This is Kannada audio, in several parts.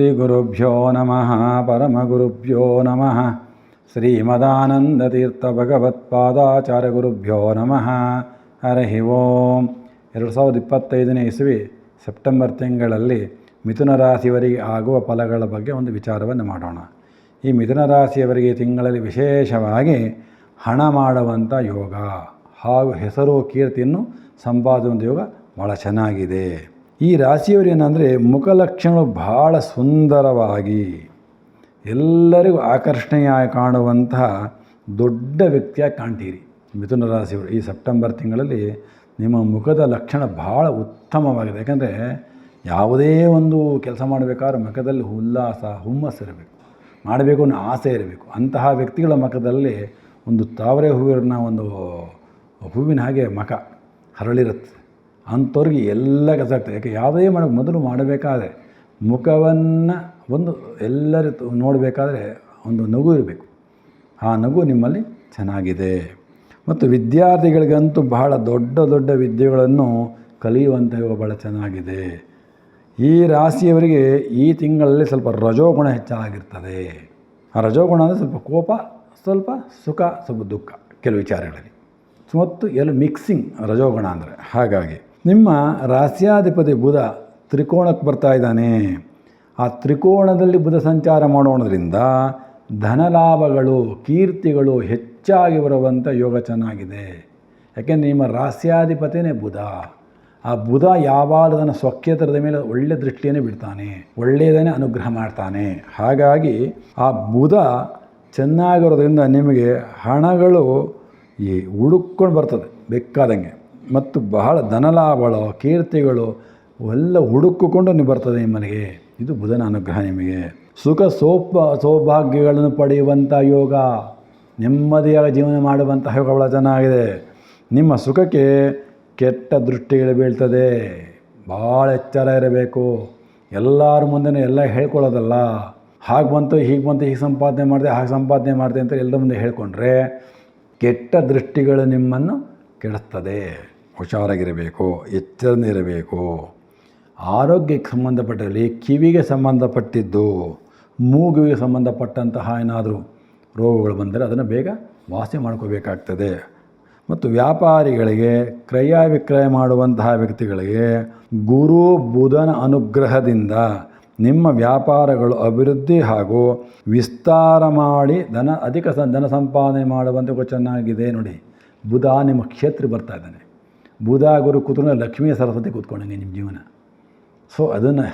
ಶ್ರೀಗುರುಭ್ಯೋ ನಮಃ, ಪರಮಗುರುಭ್ಯೋ ನಮಃ, ಶ್ರೀಮದಾನಂದತೀರ್ಥಭಗವತ್ಪಾದಾಚಾರ್ಯಗುರುಭ್ಯೋ ನಮಃ. ಹರಿ ಓಂ. ಎರಡು ಸಾವಿರದ ಇಪ್ಪತ್ತೈದನೇ ಇಸವಿ, ಸೆಪ್ಟೆಂಬರ್ ತಿಂಗಳಲ್ಲಿ ಮಿಥುನ ರಾಶಿಯವರಿಗೆ ಆಗುವ ಫಲಗಳ ಬಗ್ಗೆ ಒಂದು ವಿಚಾರವನ್ನು ಮಾಡೋಣ. ಈ ಮಿಥುನ ರಾಶಿಯವರಿಗೆ ತಿಂಗಳಲ್ಲಿ ವಿಶೇಷವಾಗಿ ಹಣ ಮಾಡುವಂಥ ಯೋಗ ಹಾಗೂ ಹೆಸರು, ಕೀರ್ತಿಯನ್ನು ಸಂಪಾದಿಸುವಂಥ ಯೋಗ ಭಾಳ ಚೆನ್ನಾಗಿದೆ. ಈ ರಾಶಿಯವರು ಏನಂದರೆ ಮುಖಲಕ್ಷಣಗಳು ಭಾಳ ಸುಂದರವಾಗಿ ಎಲ್ಲರಿಗೂ ಆಕರ್ಷಣೀಯ ಕಾಣುವಂತಹ ದೊಡ್ಡ ವ್ಯಕ್ತಿಯಾಗಿ ಕಾಣ್ತೀರಿ. ಮಿಥುನ ರಾಶಿಯವರು ಈ ಸೆಪ್ಟೆಂಬರ್ ತಿಂಗಳಲ್ಲಿ ನಿಮ್ಮ ಮುಖದ ಲಕ್ಷಣ ಭಾಳ ಉತ್ತಮವಾಗಿದೆ. ಯಾಕಂದರೆ ಯಾವುದೇ ಒಂದು ಕೆಲಸ ಮಾಡಬೇಕಾದ್ರೆ ಮುಖದಲ್ಲಿ ಉಲ್ಲಾಸ ಹುಮ್ಮಸ್ಸು ಇರಬೇಕು. ಮಾಡಬೇಕು ಅನ್ನೋ ಆಸೆ ಇರಬೇಕು. ಅಂತಹ ವ್ಯಕ್ತಿಗಳ ಮುಖದಲ್ಲಿ ಒಂದು ತಾವರೆ ಹೂವಿನ ಒಂದು ಹೂವಿನ ಹಾಗೆ ಮಖ ಹರಳಿರುತ್ತೆ. ಅಂಥವ್ರಿಗೆ ಎಲ್ಲ ಕೆಲಸ ಆಗ್ತದೆ ಯಾಕೆ ಯಾವುದೇ ಮಾಡೋ ಮೊದಲು ಮಾಡಬೇಕಾದ್ರೆ ಮುಖವನ್ನು ಒಂದು ಎಲ್ಲರೂ ನೋಡಬೇಕಾದ್ರೆ ಒಂದು ನಗು ಇರಬೇಕು. ಆ ನಗು ನಿಮ್ಮಲ್ಲಿ ಚೆನ್ನಾಗಿದೆ. ಮತ್ತು ವಿದ್ಯಾರ್ಥಿಗಳಿಗಂತೂ ಬಹಳ ದೊಡ್ಡ ದೊಡ್ಡ ವಿದ್ಯೆಗಳನ್ನು ಕಲಿಯುವಂಥ ಬಹಳ ಚೆನ್ನಾಗಿದೆ. ಈ ರಾಶಿಯವರಿಗೆ ಈ ತಿಂಗಳಲ್ಲಿ ಸ್ವಲ್ಪ ರಜೋಗುಣ ಹೆಚ್ಚಾಗಿರ್ತದೆ. ಆ ರಜೋಗುಣ ಅಂದರೆ ಸ್ವಲ್ಪ ಕೋಪ, ಸ್ವಲ್ಪ ಸುಖ, ಸ್ವಲ್ಪ ದುಃಖ. ಕೆಲವು ವಿಚಾರಗಳಲ್ಲಿ. ಮತ್ತು ಎಲ್ಲ ಮಿಕ್ಸಿಂಗ್ ರಜೋಗುಣ ಅಂದರೆ ಹಾಗಾಗಿ ನಿಮ್ಮ ರಾಸ್ಯಾಧಿಪತಿ ಬುಧ ತ್ರಿಕೋಣಕ್ಕೆ ಬರ್ತಾ ಇದ್ದಾನೆ. ಆ ತ್ರಿಕೋಣದಲ್ಲಿ ಬುಧ ಸಂಚಾರ ಮಾಡೋಣದ್ರಿಂದ ಧನಲಾಭಗಳು ಕೀರ್ತಿಗಳು ಹೆಚ್ಚಾಗಿ ಬರುವಂಥ ಯೋಗ ಚೆನ್ನಾಗಿದೆ. ಯಾಕೆಂದರೆ ನಿಮ್ಮ ರಾಸ್ಯಾಧಿಪತಿನೇ ಬುಧ. ಆ ಬುಧ ಯಾವಾಗ ತನ್ನ ಸ್ವಕ್ಷೇತ್ರದ ಮೇಲೆ ಒಳ್ಳೆ ದೃಷ್ಟಿಯೇ ಬಿಡ್ತಾನೆ, ಒಳ್ಳೆಯದನ್ನೇ ಅನುಗ್ರಹ ಮಾಡ್ತಾನೆ. ಹಾಗಾಗಿ ಆ ಬುಧ ಚೆನ್ನಾಗಿರೋದ್ರಿಂದ ನಿಮಗೆ ಹಣಗಳು ಈ ಹುಡುಕ್ಕೊಂಡು ಬರ್ತದೆ, ಬೇಕಾದಂಗೆ. ಮತ್ತು ಬಹಳ ಧನಲಾಭಗಳು, ಕೀರ್ತಿಗಳು ಎಲ್ಲ ಹುಡುಕಿಕೊಂಡು ನೀವು ಬರ್ತದೆ ನಿಮ್ಮನೆಗೆ ಇದು ಬುಧನ ಅನುಗ್ರಹ ನಿಮಗೆ. ಸುಖ ಸೋಪ, ಸೌಭಾಗ್ಯಗಳನ್ನು ಪಡೆಯುವಂಥ ಯೋಗ, ನೆಮ್ಮದಿಯಾಗಿ ಜೀವನ ಮಾಡುವಂತಹ ಯೋಗ ಬಹಳ ಚೆನ್ನಾಗಿದೆ. ನಿಮ್ಮ ಸುಖಕ್ಕೆ ಕೆಟ್ಟ ದೃಷ್ಟಿಗಳು ಬೀಳ್ತದೆ. ಭಾಳ ಎಚ್ಚರ ಇರಬೇಕು. ಎಲ್ಲರ ಮುಂದೆ ಎಲ್ಲ ಹೇಳ್ಕೊಳ್ಳೋದಲ್ಲ. ಹಾಗೆ ಬಂತು, ಹೀಗೆ ಬಂತು, ಹೀಗೆ ಸಂಪಾದನೆ ಮಾಡಿದೆ, ಹಾಗೆ ಸಂಪಾದನೆ ಮಾಡಿದೆ ಅಂತ ಎಲ್ಲರ ಮುಂದೆ ಹೇಳ್ಕೊಂಡ್ರೆ ಕೆಟ್ಟ ದೃಷ್ಟಿಗಳು ನಿಮ್ಮನ್ನು ಕೆಡಿಸ್ತದೆ. ಹುಷಾರಾಗಿರಬೇಕು, ಎಚ್ಚರನಿರಬೇಕು. ಆರೋಗ್ಯಕ್ಕೆ ಸಂಬಂಧಪಟ್ಟಲ್ಲಿ ಕಿವಿಗೆ ಸಂಬಂಧಪಟ್ಟಿದ್ದು ಮೂಗುವಿಗೆ ಸಂಬಂಧಪಟ್ಟಂತಹ ಏನಾದರೂ ರೋಗಗಳು ಬಂದರೆ ಅದನ್ನು ಬೇಗ ವಾಸಿ ಮಾಡ್ಕೋಬೇಕಾಗ್ತದೆ. ಮತ್ತು ವ್ಯಾಪಾರಿಗಳಿಗೆ ಕ್ರಯ ವಿಕ್ರಯ ಮಾಡುವಂತಹ ವ್ಯಕ್ತಿಗಳಿಗೆ ಗುರು ಬುಧನ ಅನುಗ್ರಹದಿಂದ ನಿಮ್ಮ ವ್ಯಾಪಾರಗಳು ಅಭಿವೃದ್ಧಿ ಹಾಗೂ ವಿಸ್ತಾರ ಮಾಡಿ ಧನ, ಅಧಿಕ ಧನ ಸಂಪಾದನೆ ಮಾಡುವಂಥ ಚೆನ್ನಾಗಿದೆ ನೋಡಿ. ಬುಧ ನಿಮ್ಮ ಕ್ಷೇತ್ರ ಬರ್ತಾ ಇದ್ದಾನೆ. ಬುಧ ಗುರು ಕೂತ್ಕೊಂಡು ಲಕ್ಷ್ಮೀ ಸರಸ್ವತಿ ಕೂತ್ಕೊಂಡಂಗೆ ನಿಮ್ಮ ಜೀವನ? ಸೊ ಅದನ್ನು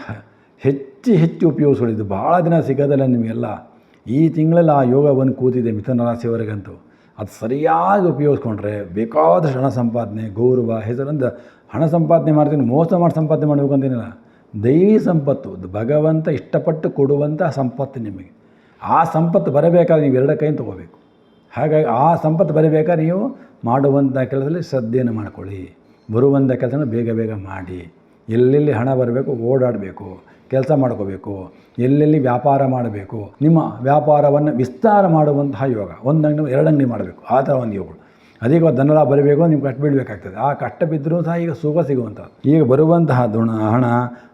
ಹೆಚ್ಚು ಹೆಚ್ಚು ಉಪಯೋಗಿಸ್ಕೊಳ್ಳಿದ್ದು ಭಾಳ ದಿನ ಸಿಗೋದಿಲ್ಲ ನಿಮಗೆಲ್ಲ. ಈ ತಿಂಗಳಲ್ಲಿ ಆ ಯೋಗ ಬಂದು ಕೂತಿದೆ ಮಿಥುನ ರಾಶಿಯವರೆಗಂತೂ. ಅದು ಸರಿಯಾಗಿ ಉಪಯೋಗಿಸ್ಕೊಂಡ್ರೆ ಬೇಕಾದಷ್ಟು ಹಣ ಸಂಪಾದನೆ, ಗೌರವ, ಹೆಸರಿಂದ ಹಣ ಸಂಪಾದನೆ ಮಾಡ್ತೀನಿ, ಮೋಸ ಮಾಡಿ ಸಂಪಾದನೆ ಮಾಡಬೇಕು ಅಂತೇನಿಲ್ಲ ದೈವಿ ಸಂಪತ್ತು ಭಗವಂತ ಇಷ್ಟಪಟ್ಟು ಕೊಡುವಂಥ ಸಂಪತ್ತು ನಿಮಗೆ. ಆ ಸಂಪತ್ತು ಬರಬೇಕಾದ್ರೆ ನೀವು ಎರಡು ಕೈಯಿಂದ ತೊಗೋಬೇಕು. ಹಾಗಾಗಿ ಆ ಸಂಪತ್ತು ಬರಬೇಕಾದ್ರೆ ನೀವು ಮಾಡುವಂಥ ಕೆಲಸದಲ್ಲಿ ಶ್ರದ್ಧೆಯನ್ನು ಮಾಡ್ಕೊಳ್ಳಿ. ಬರುವಂಥ ಕೆಲಸನ ಬೇಗ ಬೇಗ ಮಾಡಿ. ಎಲ್ಲೆಲ್ಲಿ ಹಣ ಬರಬೇಕು ಓಡಾಡಬೇಕು, ಕೆಲಸ ಮಾಡ್ಕೋಬೇಕು, ಎಲ್ಲೆಲ್ಲಿ ವ್ಯಾಪಾರ ಮಾಡಬೇಕು, ನಿಮ್ಮ ವ್ಯಾಪಾರವನ್ನು ವಿಸ್ತಾರ ಮಾಡುವಂತಹ ಯೋಗ. ಒಂದು ಅಂಗಡಿ ಎರಡು ಅಂಗಡಿ ಮಾಡಬೇಕು. ಆ ಥರ ಒಂದು ಯೋಗಗಳು ಅಧಿಕ ಧನಲಾಭ ಬರಬೇಕು ನೀವು ಕಷ್ಟ ಬೀಳಬೇಕಾಗ್ತದೆ. ಆ ಕಷ್ಟ ಬಿದ್ದರೂ ಸಹ ಈಗ ಸುಖ ಸಿಗುವಂಥದ್ದು ಈಗ ಬರುವಂತಹ ದುಣ, ಹಣ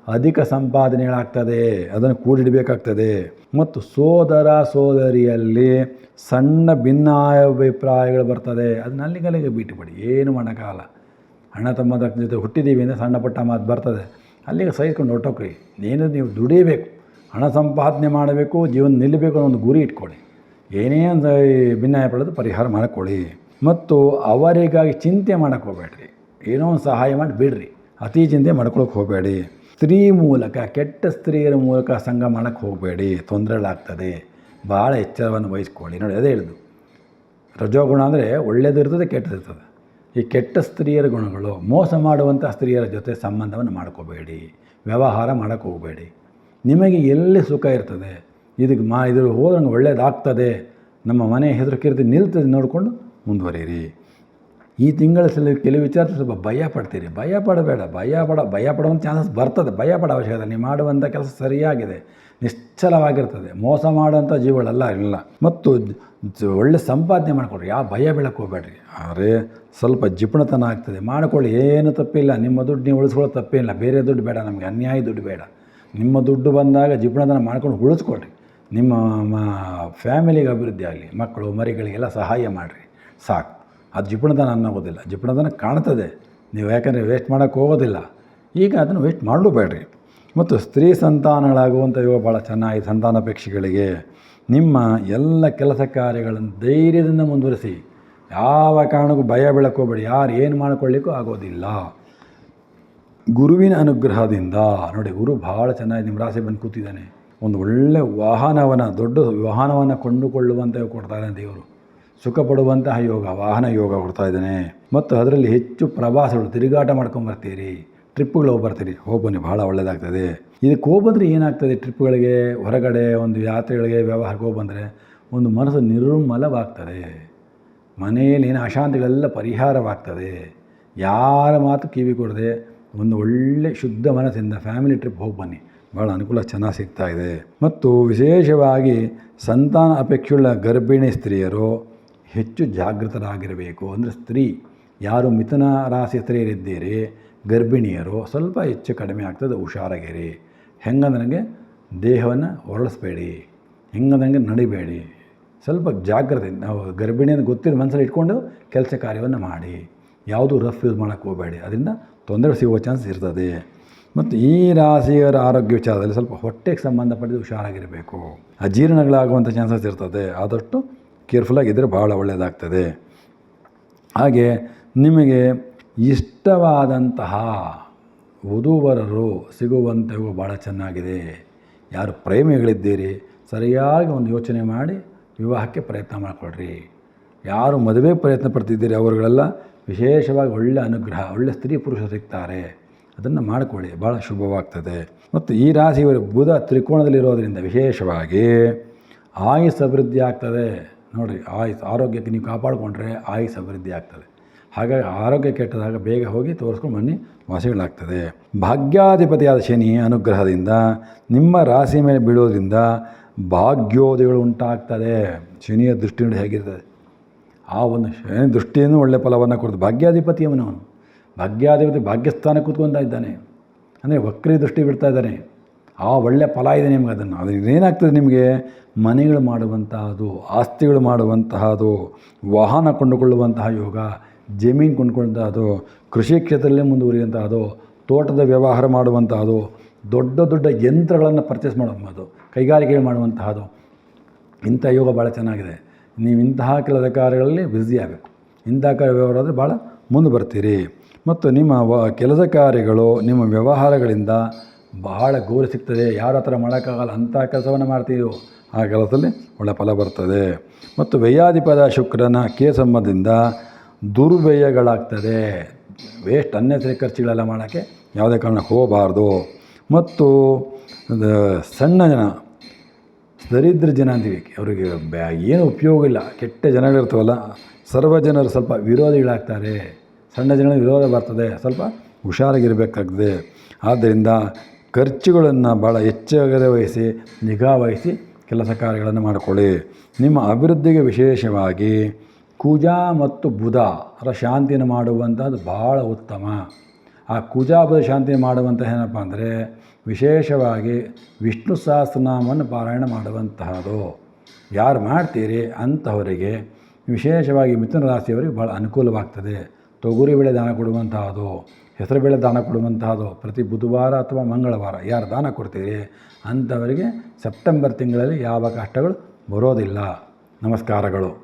ಅಧಿಕ ಸಂಪಾದನೆಗಳಾಗ್ತದೆ. ಅದನ್ನು ಕೂಡಿಡಬೇಕಾಗ್ತದೆ. ಮತ್ತು ಸೋದರ ಸೋದರಿಯಲ್ಲಿ ಸಣ್ಣ ಭಿನ್ನಾಭಿಪ್ರಾಯಗಳು ಬರ್ತದೆ. ಅದನ್ನ ಅಲ್ಲಿಗಲ್ಲಿಗೆ ಬಿಟ್ಟುಬಿಡಿ ಏನು ಮಾಡೋಕ್ಕಾಗಲ್ಲ ಹಣ ತಮ್ಮದ ಜೊತೆ ಹುಟ್ಟಿದ್ದೀವಿ ಅಂದರೆ ಸಣ್ಣ ಪುಟ್ಟ ಮಾತು ಬರ್ತದೆ. ಅಲ್ಲಿಗೆ ಸಹಿಸ್ಕೊಂಡು ಹೊಟ್ಟೋಕ್ರಿ ಏನು ನೀವು ದುಡಿಬೇಕು. ಹಣ ಸಂಪಾದನೆ ಮಾಡಬೇಕು. ಜೀವನ ನಿಲ್ಲಬೇಕು ಅನ್ನೋ ಒಂದು ಗುರಿ ಇಟ್ಕೊಳ್ಳಿ. ಏನೇ ಒಂದು ಭಿನ್ನಾಯ ಪಡೆದು ಪರಿಹಾರ ಮಾಡ್ಕೊಳ್ಳಿ. ಮತ್ತು ಅವರಿಗಾಗಿ ಚಿಂತೆ ಮಾಡೋಕ್ಕೆ ಹೋಗಬೇಡ್ರಿ. ಏನೋ ಒಂದು ಸಹಾಯ ಮಾಡಿ ಬಿಡ್ರಿ. ಅತಿ ಚಿಂತೆ ಮಾಡ್ಕೊಳಕ್ಕೆ ಹೋಗಬೇಡಿ. ಸ್ತ್ರೀ ಮೂಲಕ, ಕೆಟ್ಟ ಸ್ತ್ರೀಯರ ಮೂಲಕ ಸಂಘ ಮಾಡೋಕ್ಕೆ ಹೋಗಬೇಡಿ. ತೊಂದರೆಗಳಾಗ್ತದೆ. ಭಾಳ ಎಚ್ಚರವನ್ನು ವಹಿಸ್ಕೊಳ್ಳಿ. ನೋಡಿ, ಅದೇ ಹೇಳಿದ್ದು. ರಜೋಗುಣ ಅಂದರೆ ಒಳ್ಳೆಯದು ಇರ್ತದೆ ಕೆಟ್ಟದಿರ್ತದೆ ಈ ಕೆಟ್ಟ ಸ್ತ್ರೀಯರ ಗುಣಗಳು, ಮೋಸ ಮಾಡುವಂಥ ಸ್ತ್ರೀಯರ ಜೊತೆ ಸಂಬಂಧವನ್ನು ಮಾಡ್ಕೋಬೇಡಿ. ವ್ಯವಹಾರ ಮಾಡೋಕ್ಕೆ ಹೋಗಬೇಡಿ. ನಿಮಗೆ ಎಲ್ಲಿ ಸುಖ ಇರ್ತದೆ? ಇದಕ್ಕೆ ಮಾ ಇದ್ರ ಹೋದಂಗೆ ಒಳ್ಳೇದಾಗ್ತದೆ. ನಮ್ಮ ಮನೆ ಹೆದರು ಕೀರ್ತಿ ನಿಲ್ತದೆ ನೋಡಿಕೊಂಡು ಮುಂದುವರಿಯಿರಿ. ಈ ತಿಂಗಳ ಸಲ ಕೆಲವು ವಿಚಾರ ಸ್ವಲ್ಪ ಭಯ ಪಡ್ತೀರಿ. ಭಯ ಪಡಬೇಡ. ಭಯ ಪಡ, ಭಯ ಪಡುವಂಥ ಚಾನ್ಸಸ್ ಬರ್ತದೆ. ಭಯ ಪಡೋ ಅವಶ್ಯಕತೆ. ನೀವು ಮಾಡುವಂಥ ಕೆಲಸ ಸರಿಯಾಗಿದೆ. ನಿಶ್ಚಲವಾಗಿರ್ತದೆ. ಮೋಸ ಮಾಡುವಂಥ ಜೀವಗಳೆಲ್ಲ ಇಲ್ಲ. ಮತ್ತು ಒಳ್ಳೆ ಸಂಪಾದನೆ ಮಾಡಿಕೊಡ್ರಿ ಯಾವ ಭಯ ಬೆಳಕು ಹೋಗ್ಬೇಡ್ರಿ. ಆದರೆ ಸ್ವಲ್ಪ ಜಿಪುಣತನ ಆಗ್ತದೆ. ಮಾಡಿಕೊಳ್ಳಿ. ಏನು ತಪ್ಪಿಲ್ಲ. ನಿಮ್ಮ ದುಡ್ಡು ನೀವು ಉಳಿಸ್ಕೊಳ್ಳೋ ತಪ್ಪಿಲ್ಲ ಬೇರೆ ದುಡ್ಡು ಬೇಡ. ನಮಗೆ ಅನ್ಯಾಯ ದುಡ್ಡು ಬೇಡ. ನಿಮ್ಮ ದುಡ್ಡು ಬಂದಾಗ ಜಿಪುಣತನ ಮಾಡ್ಕೊಂಡು ಉಳಿಸ್ಕೊಳ್ರಿ. ನಿಮ್ಮ ಫ್ಯಾಮಿಲಿಗೆ ಅಭಿವೃದ್ಧಿ ಆಗಲಿ, ಮಕ್ಕಳು, ಮರಿಗಳಿಗೆಲ್ಲ ಸಹಾಯ ಮಾಡಿರಿ. ಸಾಕು. ಅದು ಜಿಪುಣದನ ಅನ್ನೋದಿಲ್ಲ. ಜಿಪುಣದನ ಕಾಣ್ತದೆ. ನೀವು ಯಾಕಂದರೆ ವೇಸ್ಟ್ ಮಾಡೋಕ್ಕೆ ಹೋಗೋದಿಲ್ಲ. ಈಗ ಅದನ್ನು ವೇಸ್ಟ್ ಮಾಡಲೂ ಬೇಡ್ರಿ ಮತ್ತು ಸ್ತ್ರೀ ಸಂತಾನಗಳಾಗುವಂಥ ಇವು ಭಾಳ ಚೆನ್ನಾಗಿ ಸಂತಾನಾಪೇಕ್ಷಿಗಳಿಗೆ ನಿಮ್ಮ ಎಲ್ಲ ಕೆಲಸ ಕಾರ್ಯಗಳನ್ನು ಧೈರ್ಯದಿಂದ ಮುಂದುವರಿಸಿ. ಯಾವ ಕಾರಣಕ್ಕೂ ಭಯ ಬೆಳಕೋಬೇಡಿ. ಯಾರು ಏನು ಮಾಡ್ಕೊಳ್ಳಿಕ್ಕೂ ಆಗೋದಿಲ್ಲ. ಗುರುವಿನ ಅನುಗ್ರಹದಿಂದ, ನೋಡಿ ಗುರು ಭಾಳ ಚೆನ್ನಾಗಿ ನಿಮ್ಮ ಬಂದು ಕೂತಿದ್ದಾನೆ. ಒಂದು ಒಳ್ಳೆಯ ವಾಹನವನ್ನು, ದೊಡ್ಡ ವಾಹನವನ್ನು ಕೊಂಡುಕೊಳ್ಳುವಂತೆ ಕೊಡ್ತಾರೆ ದೇವರು. ಸುಖ ಪಡುವಂತಹ ಯೋಗ, ವಾಹನ ಯೋಗ ಕೊಡ್ತಾ ಇದ್ದಾನೆ. ಮತ್ತು ಅದರಲ್ಲಿ ಹೆಚ್ಚು ಪ್ರವಾಸಗಳು, ತಿರುಗಾಟ ಮಾಡ್ಕೊಂಬರ್ತೀರಿ ಟ್ರಿಪ್ಗಳು ಹೋಗಿ ಬರ್ತೀರಿ ಹೋಗಿ ಭಾಳ ಒಳ್ಳೆಯದಾಗ್ತದೆ ಇದಕ್ಕೆ ಹೋಗ್ಬಂದ್ರೆ ಏನಾಗ್ತದೆ ಟ್ರಿಪ್ಗಳಿಗೆ? ಹೊರಗಡೆ ಒಂದು ಯಾತ್ರೆಗಳಿಗೆ, ವ್ಯವಹಾರಕ್ಕೆ ಹೋಗ್ಬಂದರೆ ಒಂದು ಮನಸ್ಸು ನಿರ್ಮಲವಾಗ್ತದೆ. ಮನೆಯಲ್ಲಿ ಏನು ಅಶಾಂತಿಗಳೆಲ್ಲ ಪರಿಹಾರವಾಗ್ತದೆ. ಯಾರ ಮಾತು ಕಿವಿ ಕೊಡದೆ ಒಂದು ಒಳ್ಳೆ ಶುದ್ಧ ಮನಸ್ಸಿಂದ ಫ್ಯಾಮಿಲಿ ಟ್ರಿಪ್ ಹೋಗಿ ಬನ್ನಿ. ಭಾಳ ಅನುಕೂಲ ಚೆನ್ನಾಗಿ ಸಿಗ್ತಾ ಮತ್ತು ವಿಶೇಷವಾಗಿ ಸಂತಾನ ಅಪೇಕ್ಷೆಯುಳ್ಳ ಗರ್ಭಿಣಿ ಸ್ತ್ರೀಯರು ಹೆಚ್ಚು ಜಾಗೃತರಾಗಿರಬೇಕು. ಅಂದರೆ ಸ್ತ್ರೀ, ಯಾರು ಮಿಥುನ ರಾಶಿ ಸ್ತ್ರೀಯರಿದ್ದೀರಿ ಗರ್ಭಿಣಿಯರು ಸ್ವಲ್ಪ ಹೆಚ್ಚು ಕಡಿಮೆ ಆಗ್ತದೆ, ಹುಷಾರಾಗಿರಿ. ಹೆಂಗಂದಂಗೆ ದೇಹವನ್ನು ಹೊರಳಿಸ್ಬೇಡಿ. ಹೆಂಗಂದಂಗೆ ನಡಿಬೇಡಿ. ಸ್ವಲ್ಪ ಜಾಗ್ರತೆ, ನಾವು ಗರ್ಭಿಣಿಯನ್ನು ಗೊತ್ತಿರೋ ಮನಸ್ಸಲ್ಲಿ ಇಟ್ಕೊಂಡು ಕೆಲಸ ಕಾರ್ಯವನ್ನು ಮಾಡಿ. ಯಾವುದೂ ರಫ್ ಯೂಸ್ ಮಾಡೋಕ್ಕೆ ಹೋಗಬೇಡಿ. ಅದರಿಂದ ತೊಂದರೆ ಸಿಗುವ ಚಾನ್ಸ್ ಇರ್ತದೆ. ಮತ್ತು ಈ ರಾಶಿಯವರ ಆರೋಗ್ಯ ವಿಚಾರದಲ್ಲಿ ಸ್ವಲ್ಪ ಹೊಟ್ಟೆಗೆ ಸಂಬಂಧಪಟ್ಟಿದ್ದು ಹುಷಾರಾಗಿರಬೇಕು. ಅಜೀರ್ಣಗಳಾಗುವಂಥ ಚಾನ್ಸಸ್ ಇರ್ತದೆ. ಆದಷ್ಟು ಕೇರ್ಫುಲ್ಲಾಗಿದ್ದರೆ ಭಾಳ ಒಳ್ಳೆಯದಾಗ್ತದೆ ಹಾಗೆ ನಿಮಗೆ ಇಷ್ಟವಾದಂತಹ ವಧುವರರು ಸಿಗುವಂತೆಯೂ ಭಾಳ ಚೆನ್ನಾಗಿದೆ. ಯಾರು ಪ್ರೇಮಿಗಳಿದ್ದೀರಿ, ಸರಿಯಾಗಿ ಒಂದು ಯೋಚನೆ ಮಾಡಿ ವಿವಾಹಕ್ಕೆ ಪ್ರಯತ್ನ ಮಾಡಿಕೊಡ್ರಿ ಯಾರು ಮದುವೆ ಪ್ರಯತ್ನ ಪಡ್ತಿದ್ದೀರಿ ಅವರುಗಳೆಲ್ಲ ವಿಶೇಷವಾಗಿ ಒಳ್ಳೆ ಅನುಗ್ರಹ, ಒಳ್ಳೆ ಸ್ತ್ರೀ ಪುರುಷರು ಸಿಗ್ತಾರೆ. ಅದನ್ನು ಮಾಡಿಕೊಳ್ಳಿ ಭಾಳ ಶುಭವಾಗ್ತದೆ. ಮತ್ತು ಈ ರಾಶಿಯವರು ಬುಧ ತ್ರಿಕೋಣದಲ್ಲಿರೋದರಿಂದ ವಿಶೇಷವಾಗಿ ಆಯುಸ್ ಅಭಿವೃದ್ಧಿ ಆಗ್ತದೆ. ನೋಡಿರಿ ಆಯುಸ್ ಆರೋಗ್ಯಕ್ಕೆ ನೀವು ಕಾಪಾಡಿಕೊಂಡ್ರೆ ಆಯುಸ್ ಅಭಿವೃದ್ಧಿ ಆಗ್ತದೆ. ಹಾಗಾಗಿ ಆರೋಗ್ಯ ಕೆಟ್ಟದಾಗ ಬೇಗ ಹೋಗಿ ತೋರಿಸ್ಕೊಂಡು ಬನ್ನಿ, ವಾಸಿಗಳಾಗ್ತದೆ. ಭಾಗ್ಯಾಧಿಪತಿಯಾದ ಶನಿ ಅನುಗ್ರಹದಿಂದ, ನಿಮ್ಮ ರಾಶಿ ಮೇಲೆ ಬೀಳೋದ್ರಿಂದ ಭಾಗ್ಯೋದಯಗಳು ಉಂಟಾಗ್ತದೆ. ಶನಿಯ ದೃಷ್ಟಿಯಿಂದ ಹೇಗಿರ್ತದೆ. ಆ ಒಂದು ಶನಿ ದೃಷ್ಟಿಯನ್ನು ಒಳ್ಳೆಯ ಫಲವನ್ನು ಕೊಡ್ತದೆ ಭಾಗ್ಯಾಧಿಪತಿಯವನು ಭಾಗ್ಯಾಧಿಪತಿ ಭಾಗ್ಯಸ್ಥಾನ ಕೂತ್ಕೊತಾ ಇದ್ದಾನೆ. ಅಂದರೆ ವಕ್ರಿ ದೃಷ್ಟಿ ಬಿಡ್ತಾ ಇದ್ದಾನೆ. ಆ ಒಳ್ಳೆಯ ಫಲ ಇದೆ ನಿಮ್ಗೆ ಅದನ್ನು. ಅದು ಏನಾಗ್ತದೆ ನಿಮಗೆ? ಮನೆಗಳು ಮಾಡುವಂತಹದು, ಆಸ್ತಿಗಳು ಮಾಡುವಂತಹದು, ವಾಹನ ಕೊಂಡುಕೊಳ್ಳುವಂತಹ ಯೋಗ, ಜಮೀನು ಕೊಂಡುಕೊಳ್ಳುವಂತಹದ್ದು ಕೃಷಿ ಕ್ಷೇತ್ರದಲ್ಲೇ ಮುಂದುವರಿಯುವಂತಹದ್ದು ತೋಟದ ವ್ಯವಹಾರ ಮಾಡುವಂತಹದ್ದು ದೊಡ್ಡ ದೊಡ್ಡ ಯಂತ್ರಗಳನ್ನು ಪರ್ಚೇಸ್ ಮಾಡುವಂಥದ್ದು ಕೈಗಾರಿಕೆಗಳು ಮಾಡುವಂತಹದು, ಇಂಥ ಯೋಗ ಭಾಳ ಚೆನ್ನಾಗಿದೆ. ನೀವು ಇಂತಹ ಕೆಲಸ ಕಾರ್ಯಗಳಲ್ಲಿ ಬ್ಯುಸಿ ಆಗಬೇಕು. ಇಂಥ ಕಾರ್ಯ ವ್ಯವಹಾರ ಆದರೆ ಭಾಳ ಮುಂದೆ ಬರ್ತೀರಿ. ಮತ್ತು ನಿಮ್ಮ ವ ಕೆಲಸ ಕಾರ್ಯಗಳು ನಿಮ್ಮ ವ್ಯವಹಾರಗಳಿಂದ ಬಹಳ ಗೌರವ ಸಿಗ್ತದೆ. ಯಾರ ಹತ್ರ ಮಾಡೋಕ್ಕಾಗಲ್ಲ ಅಂಥ ಕೆಲಸವನ್ನು ಮಾಡ್ತೀವೋ ಆ ಕೆಲಸದಲ್ಲಿ ಒಳ್ಳೆಯ ಫಲ ಬರ್ತದೆ. ಮತ್ತು ವ್ಯಯಾಧಿಪದ ಶುಕ್ರನ ಕೆ ಸಂಬಂಧದಿಂದ ದುರ್ವ್ಯಯಗಳಾಗ್ತದೆ. ವೇಸ್ಟ್ ಅನ್ನೆಸರಿ ಖರ್ಚುಗಳೆಲ್ಲ ಮಾಡೋಕ್ಕೆ ಯಾವುದೇ ಕಾರಣಕ್ಕೆ ಹೋಗಬಾರ್ದು. ಮತ್ತು ಸಣ್ಣ ಜನ, ದರಿದ್ರ ಜನ ಅಂತೀವಿ ಅವರಿಗೆ ಬ್ಯಾ, ಏನು ಉಪಯೋಗ ಇಲ್ಲ. ಕೆಟ್ಟ ಜನಗಳಿರ್ತವಲ್ಲ, ಸರ್ವ ಜನರು ಸ್ವಲ್ಪ ವಿರೋಧಿಗಳಾಗ್ತಾರೆ. ಸಣ್ಣ ಜನ ವಿರೋಧ ಬರ್ತದೆ. ಸ್ವಲ್ಪ ಹುಷಾರಾಗಿರಬೇಕಾಗ್ತದೆ. ಆದ್ದರಿಂದ ಖರ್ಚುಗಳನ್ನು ಭಾಳ ಹೆಚ್ಚಾಗದೆ ವಹಿಸಿ ನಿಗಾ ವಹಿಸಿ ಕೆಲಸ ಕಾರ್ಯಗಳನ್ನು ಮಾಡಿಕೊಳ್ಳಿ. ನಿಮ್ಮ ಅಭಿವೃದ್ಧಿಗೆ ವಿಶೇಷವಾಗಿ ಕುಜ ಮತ್ತು ಬುಧ ಅದರ ಶಾಂತಿಯನ್ನು ಮಾಡುವಂಥದ್ದು ಭಾಳ ಉತ್ತಮ. ಆ ಕುಜಾಬದ ಶಾಂತಿ ಮಾಡುವಂಥ ಏನಪ್ಪ ಅಂದರೆ ವಿಶೇಷವಾಗಿ ವಿಷ್ಣು ಸಹಸ್ರನಾಮವನ್ನು ಪಾರಾಯಣ ಮಾಡುವಂತಹದು ಯಾರು ಮಾಡ್ತೀರಿ ಅಂಥವರಿಗೆ ವಿಶೇಷವಾಗಿ ಮಿಥುನ ರಾಶಿಯವರಿಗೆ ಭಾಳ ಅನುಕೂಲವಾಗ್ತದೆ. ತೊಗರಿ, ಬೆಳೆ ದಾನ ಕೊಡುವಂತಹದ್ದು. ಹೆಸರು ಬೇಳೆ ದಾನ ಕೊಡುವಂತಹದ್ದು ಪ್ರತಿ ಬುಧವಾರ ಅಥವಾ ಮಂಗಳವಾರ. ಯಾರು ದಾನ ಕೊಡ್ತೀರಿ? ಅಂಥವರಿಗೆ ಸೆಪ್ಟೆಂಬರ್ ತಿಂಗಳಲ್ಲಿ ಯಾವ ಕಷ್ಟಗಳು ಬರೋದಿಲ್ಲ. ನಮಸ್ಕಾರಗಳು.